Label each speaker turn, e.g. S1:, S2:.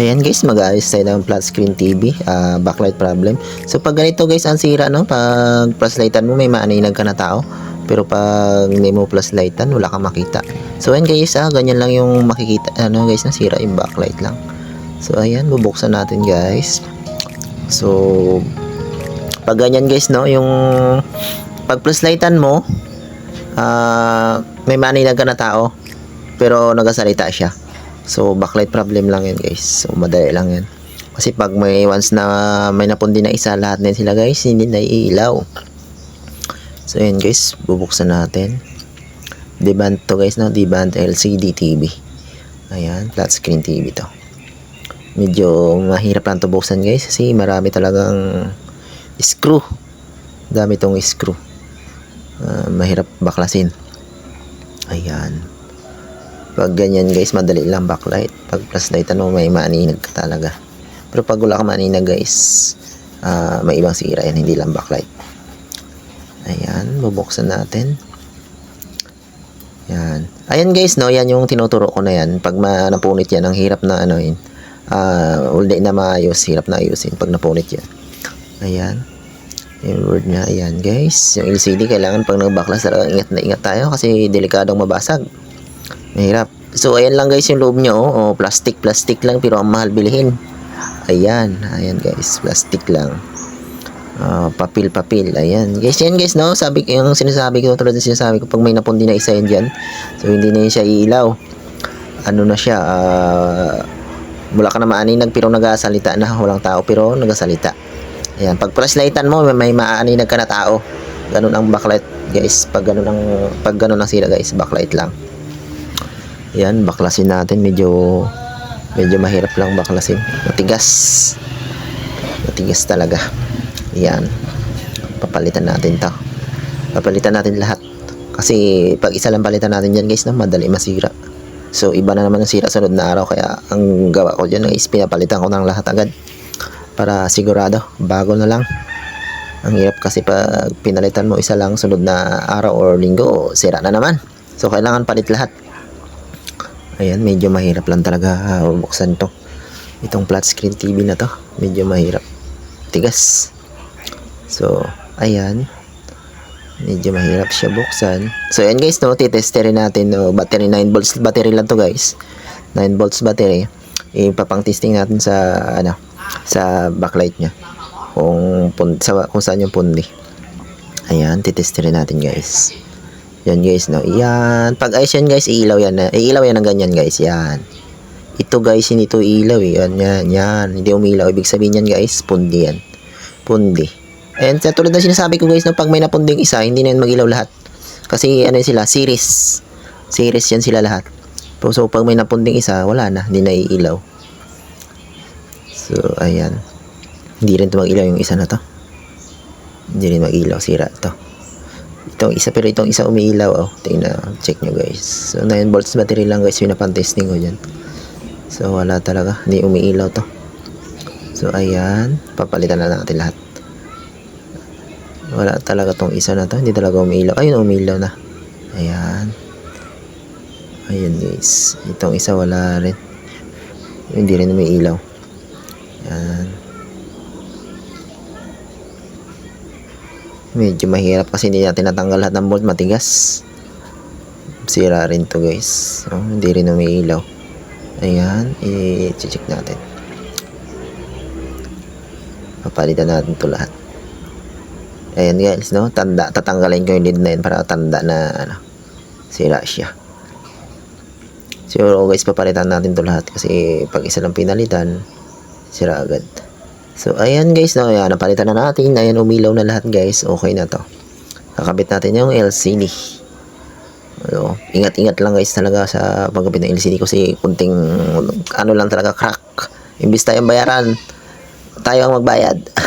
S1: Ayan guys, mag-ayos tayo ng flat screen TV, ah, backlight problem. So pag ganito guys, ang sira no, pag plus lightan mo may maaninag ka na tao. Pero pag hindi mo plus lightan, wala kang makita. So ayan guys, ah, ganyan lang yung makikita, ano guys, nasira yung backlight lang. So ayan, bubuksan natin guys. So pag ganyan guys no, yung pag plus lightan mo, ah, may maaninag ka na tao. Pero nagasalita siya. So, backlight problem lang yun guys. So, madali lang yun. Kasi pag may once na may napundi na isa, lahat na sila guys, hindi na iilaw. So, yun guys, bubuksan natin. Deband to guys, no? Deband LCD TV. Ayan, flat screen TV to. Medyo mahirap lang to buksan guys kasi marami talagang screw. Dami tong screw. Ah, mahirap baklasin. Ayan. Pag ganyan guys, madali lang backlight. Pag plus light, ano, may maaninag ka talaga. Pero pag wala ka maaninag guys, ah, may ibang sira yan, hindi lang backlight. Ayan, bubuksan natin. Yan. Ayan guys, no, yan yung tinuturo ko na yan. Pag ma napunit yan, ang hirap na ano yun. Ah, hindi na maayos, hirap na ayusin pag napunit yan. Ayan. Yung word niya, ayan guys. Yung LCD, kailangan pag nagbaklas talaga ingat na ingat tayo kasi delikadong mabasag. Mahirap. So, ayan lang guys yung loob niya, oh. oh plastic, plastic lang, pero ang mahal bilhin. Ayan, ayan guys, plastic lang. Ah, papel, papel, ayan. Guys, yan guys, no? Sabi yung sinasabi ko, tulad ng sinasabi ko, pag may napundi na isa yan dyan, so hindi na yun siya iilaw. Ano na siya, ah, wala ka na maaninag, pero nagasalita na, walang tao, pero nagasalita. Ayan, pag flashlightan mo, may, may maaninag ka na tao. Ganun ang backlight, guys. Pag ganun ang, pag ganun ang sila, guys, backlight lang. Yan, baklasin natin. Medyo, medyo mahirap lang baklasin. Matigas. Matigas talaga. Yan. Papalitan natin to. Papalitan natin lahat. Kasi, pag isa lang palitan natin dyan, guys, na madali masira. So, iba na naman ang sira sunod na araw. Kaya, ang gawa ko dyan is pinapalitan ko ng lahat agad. Para sigurado, bago na lang. Ang hirap kasi pag pinalitan mo isa lang sunod na araw or linggo, sira na naman. So, kailangan palit lahat. Ayan, medyo mahirap lang talaga uh, buksan to. Itong flat screen TV na to, medyo mahirap. Tigas. So, ayan. Medyo mahirap siya buksan. So, ayan guys, no, titesterin natin, no, battery 9 volts battery lang to guys. 9 volts battery. Ipapang testing natin sa, ano, sa backlight niya. Kung, pun, sa, kung saan yung pundi. Ayan, titesterin natin guys. Yan guys, no. Yan. Pag ayos yan guys, iilaw yan. Iilaw yan ng ganyan guys. Yan. Ito guys, hindi ito ilaw eh. Yan, yan, yan. Hindi umilaw. Ibig sabihin yan guys, pundi yan. Pundi. And tulad na sinasabi ko guys, no, pag may napunding isa, hindi na yan mag-ilaw lahat. Kasi ano sila, series. Series yan sila lahat. So pag may napunding isa, wala na. Hindi na iilaw. So, ayan. Hindi rin ito mag-ilaw yung isa na to. Hindi rin mag-ilaw. Sira to itong isa pero itong isa umiilaw oh. Tingnan check nyo guys. So 9 volts battery lang guys. Pinapantesting ko dyan. So wala talaga. Hindi umiilaw to. So ayan. Papalitan na natin lahat. Wala talaga tong isa na to. Hindi talaga umiilaw. Ayun umiilaw na. Ayan. Ayan guys. Itong isa wala rin. Hindi rin umiilaw. Ayan medyo mahirap kasi hindi natin natanggal lahat ng bolt matigas. Sira rin to guys. So, hindi rin umiilaw. Ayan i-check natin. Papalitan natin to lahat. Ayan guys no? Tanda tatanggalin ko yung lid na yun para tanda na ano sira siya. Siguro guys papalitan natin to lahat kasi pag isa lang pinalitan sira agad So, ayan guys, no, ayan, napalitan na natin. Ayan, umilaw na lahat guys. Okay na to. Kakabit natin yung LCD. Ano, ingat-ingat lang guys talaga sa pagkabit ng LCD kasi kunting ano lang talaga crack. Imbis tayong bayaran, tayo ang magbayad.